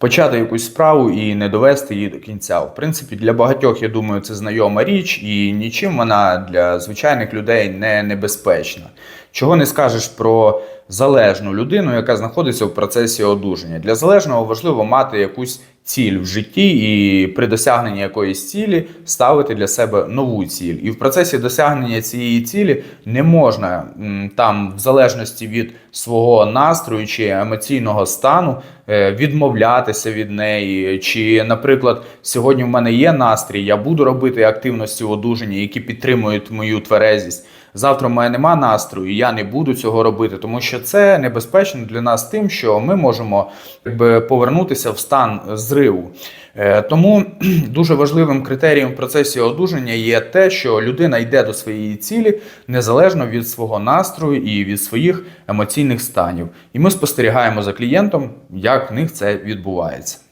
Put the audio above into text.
почати якусь справу і не довести її до кінця. В принципі, для багатьох, я думаю, це знайома річ, і нічим вона для звичайних людей не небезпечна. Чого не скажеш про залежну людину, яка знаходиться в процесі одужання. Для залежного важливо мати якусь ціль в житті, і при досягненні якоїсь цілі ставити для себе нову ціль. І в процесі досягнення цієї цілі не можна там, в залежності від свого настрою чи емоційного стану, е, відмовлятися від неї. Чи, наприклад, сьогодні в мене є настрій, я буду робити активності в одужанні, які підтримують мою тверезість. Завтра в мене нема настрою, я не буду цього робити, тому що це небезпечно для нас тим, що ми можемо якби, повернутися в стан зриву. Е, Тому дуже важливим критерієм в процесі одужання є те, що людина йде до своєї цілі незалежно від свого настрою і від своїх емоційних станів. І ми спостерігаємо за клієнтом, як в них це відбувається.